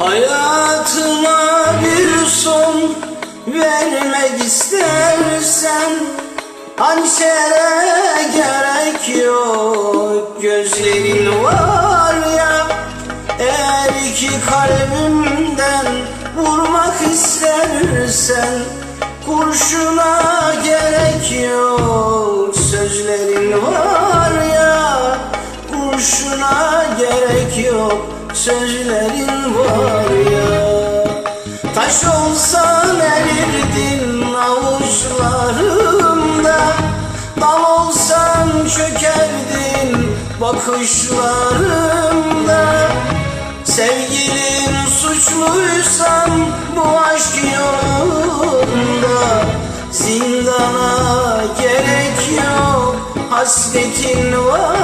Hayatıma vermek istersen Hançere gerek yok? Gözlerin var ya Eğer iki kalbimden vurmak istersen Kurşuna gerek yok. Sözlerin var ya Kurşuna gerek yok. Sözlerin var Dal olsan çökerdin bakışlarımda Sevgilin suçluysan bu aşk yolunda. Zindana gerek yok hasretin var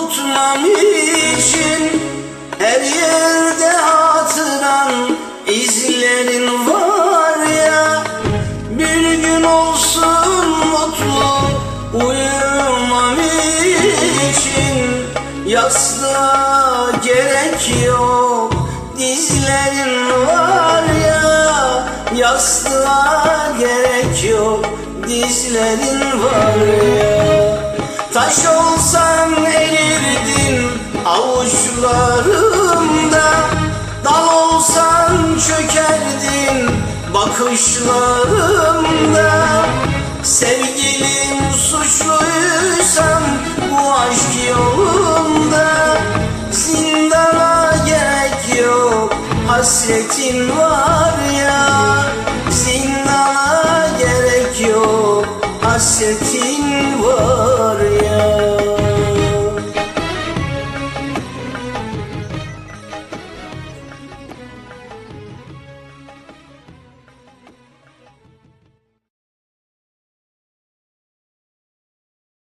unutmam için Her yerde hatıran izlerin var ya. Bir gün olsun mutlu uyumam için Yastığa gerek yok dizlerin var ya. Yastığa gerek yok dizlerin var ya. Taş erirdin avuçlarımda Dal olsan çökerdin bakışlarımda Sevgilim suçluysan bu aşk yolunda Zindana gerek yok hasretin var ya. Zindana gerek yok hasretin